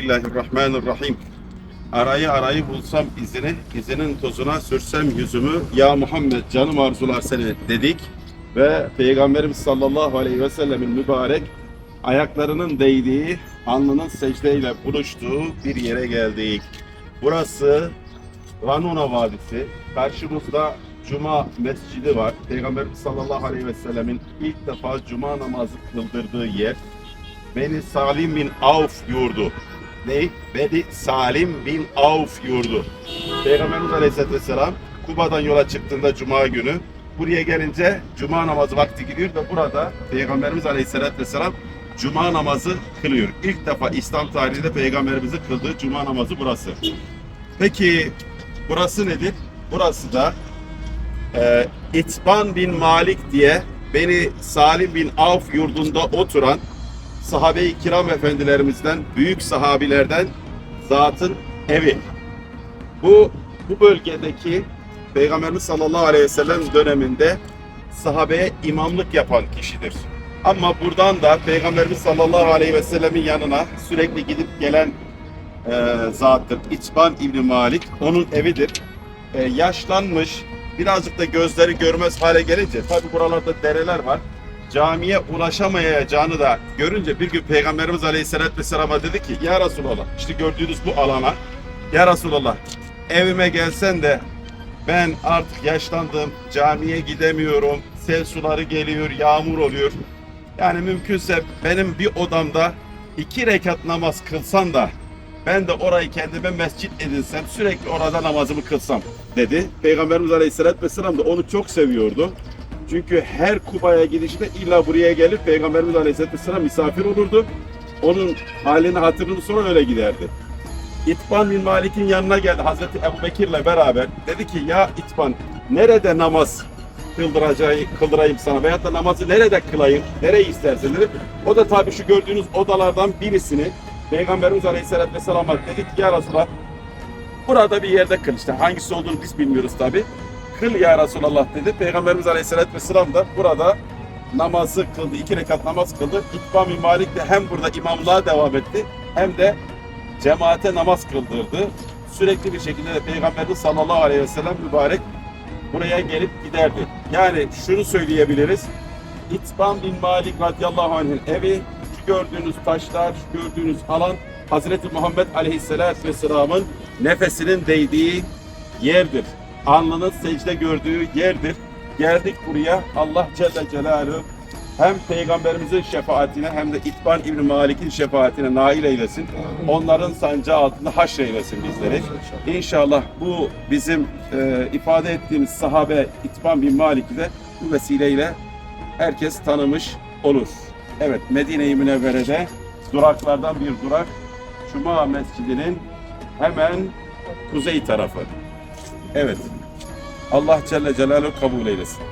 Bismillahirrahmanirrahim. Arayı arayı bulsam izini, izinin tozuna sürsem yüzümü. Ya Muhammed canım arzular seni dedik. Ve Peygamberimiz sallallahu aleyhi ve sellemin mübarek ayaklarının değdiği, alnının secdeyle buluştuğu bir yere geldik. Burası Ranuna Vadisi. Karşımızda Cuma Mescidi var. Peygamberimiz sallallahu aleyhi ve sellemin ilk defa Cuma namazı kıldırdığı yer. Beni Salim bin Avf yurdu. Ne? Beni Salim bin Avf yurdu. Peygamberimiz Aleyhisselatü Vesselam Kuba'dan yola çıktığında Cuma günü buraya gelince Cuma namazı vakti gidiyor ve burada Peygamberimiz Aleyhisselatü Vesselam Cuma namazı kılıyor. İlk defa İslam tarihinde Peygamberimizin kıldığı Cuma namazı burası. Peki burası nedir? Burası da e, İtban bin Malik diye beni Salim bin Avf yurdunda oturan sahabe-i kiram efendilerimizden, büyük sahabilerden zatın evi. Bu bu bölgedeki Peygamberimiz sallallahu aleyhi ve sellem döneminde sahabeye imamlık yapan kişidir. Ama buradan da Peygamberimiz sallallahu aleyhi ve sellemin yanına sürekli gidip gelen e, zattır. İçban İbni Malik onun evidir. E, yaşlanmış, birazcık da gözleri görmez hale gelince tabi buralarda dereler var. Camiye ulaşamayacağını da görünce bir gün Peygamberimiz Aleyhisselatü Vesselam'a dedi ki Ya Resulallah işte gördüğünüz bu alana Ya Resulallah evime gelsen de ben artık yaşlandım, camiye gidemiyorum, sel suları geliyor, yağmur oluyor. Yani mümkünse benim bir odamda iki rekat namaz kılsan da ben de orayı kendime mescit edinsem, sürekli orada namazımı kılsam dedi. Peygamberimiz Aleyhisselatü Vesselam da onu çok seviyordu. Çünkü her Kuba'ya gidişte illa buraya gelip Peygamberimiz Aleyhisselatü misafir olurdu. Onun halini hatırını sonra öyle giderdi. İtban bin Malik'in yanına geldi Hazreti Ebu Bekir'le beraber. Dedi ki ya İtban nerede namaz kıldıracağı, kıldırayım sana veyahut da namazı nerede kılayım, nereyi istersin dedi. O da tabii şu gördüğünüz odalardan birisini Peygamberimiz Aleyhisselatü Vesselam'a dedi ki ya Resulallah burada bir yerde kıl işte hangisi olduğunu biz bilmiyoruz tabii. Kıl ya Resulallah dedi. Peygamberimiz Aleyhisselatü Vesselam da burada namazı kıldı. iki rekat namaz kıldı. Bin Malik de hem burada imamlığa devam etti hem de cemaate namaz kıldırdı. Sürekli bir şekilde de Peygamberimiz sallallahu aleyhi ve sellem mübarek buraya gelip giderdi. Yani şunu söyleyebiliriz. İtban bin Malik radıyallahu anh'ın evi, şu gördüğünüz taşlar, şu gördüğünüz alan Hazreti Muhammed aleyhisselatü vesselamın nefesinin değdiği yerdir. Alnının secde gördüğü yerdir. Geldik buraya Allah Celle Celaluhu hem Peygamberimizin şefaatine hem de İtban İbni Malik'in şefaatine nail eylesin. Onların sancağı altında haşreylesin bizleri. İnşallah bu bizim e, ifade ettiğimiz sahabe İtban bin Malik'i de bu vesileyle herkes tanımış olur. Evet Medine-i Münevvere'de duraklardan bir durak Cuma Mescidi'nin hemen kuzey tarafı. Evet. Allah Celle Celaluhu kabul eylesin.